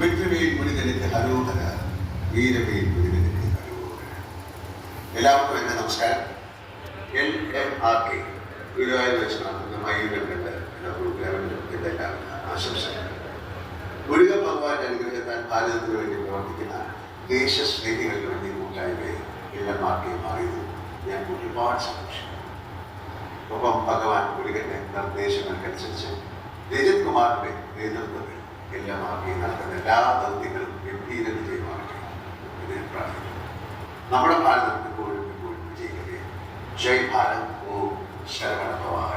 വെട്ടുവേൽ മുരുകനുക്ക് ഹരോഹര വീരവേൽ മുരുകനുക്ക് ഹരോഹര എല്ലാവർക്കും എന്റെ നമസ്കാരം? L M R K. Guruvayur വെച്ച് നടത്തുന്ന മയൂരം കണ്ട് എന്റെ എല്ലാ ആശംസകൾ. മുരുക ഭഗവാന്റെ അനുഗ്രഹത്താൽ ഭാരതത്തിന് വേണ്ടി പ്രവർത്തിക്കുന്ന ദേശസ്നേഹികൾക്ക് വേണ്ടി കൂട്ടായ്മയെ എൽ എം ആർ കെ മാറിയത് ഞാൻ ഒരുപാട് സന്തോഷിക്കുന്നു. ഒപ്പം ഭഗവാൻ മുരുകന്റെ നിർദ്ദേശങ്ങൾക്കനുസരിച്ച് രജത് കുമാറിന്റെ നേതൃത്വത്തിൽ എല്ലാം ആക്കി നടക്കുന്ന എല്ലാ ദൗത്യങ്ങളും ഗംഭീര വിജയമാകട്ടെ നമ്മുടെ ഭാരതം ഇപ്പോഴും ഇപ്പോഴും വിജയിക്കട്ടെ. ജയ് ഭാരത് ഓ ശരവണ ഭവായ.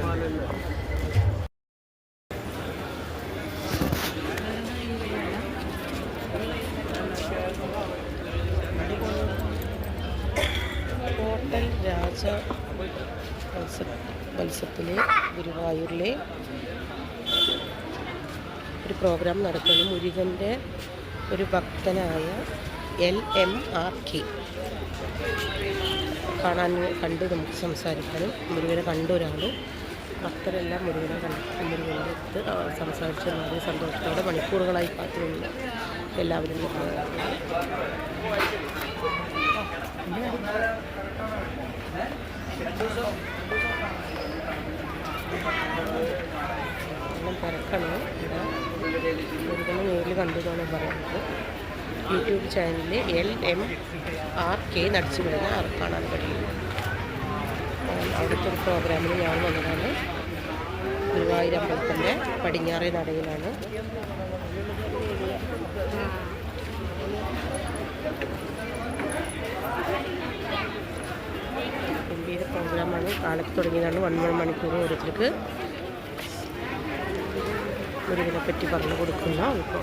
മാലല്ല ഹോട്ടൽ രാജ മത്സ മത്സരത്തിലെ ഗുരുവായൂരിലെ ഒരു പ്രോഗ്രാം നടക്കുന്നു. മുരുകന്റെ ഒരു ഭക്തനായ എൽ എം ആർ കെ. കാണാൻ കണ്ട് നമുക്ക് സംസാരിക്കാനും മുരുകനെ കണ്ട ഒരാൾ ഭക്തരെല്ലാം മുരുകനെ കണ്ട് മുരുകന്റെ അടുത്ത് സംസാരിച്ച് വളരെ സന്തോഷത്തോടെ മണിക്കൂറുകളായി കാത്തിരുന്നു എല്ലാവരും തിരക്കണോ. മുരുകനെ നേരിൽ കണ്ടു എന്നാണ് പറയുന്നത്. യൂട്യൂബ് ചാനലിൽ എൽ എം ആർ കെ നടിച്ചു വരുന്ന ആർ കാണാൻ കഴിയും അവിടുത്തെ ഒരു പ്രോഗ്രാമിൽ ഞാൻ വന്നതാണ്. ഗുരുവായൂർ അമ്പലത്തിന്റെ പടിഞ്ഞാറേ നടയിലാണ്. ഗംഭീര പ്രോഗ്രാമാണ്. കാലത്ത് തുടങ്ങിയതാണ് വൺ വൺ മണിക്കൂർ ഓരോരുത്തർക്ക് ഗുരുവിനെപ്പറ്റി പറ്റി പറഞ്ഞു കൊടുക്കുന്ന ഇപ്പോൾ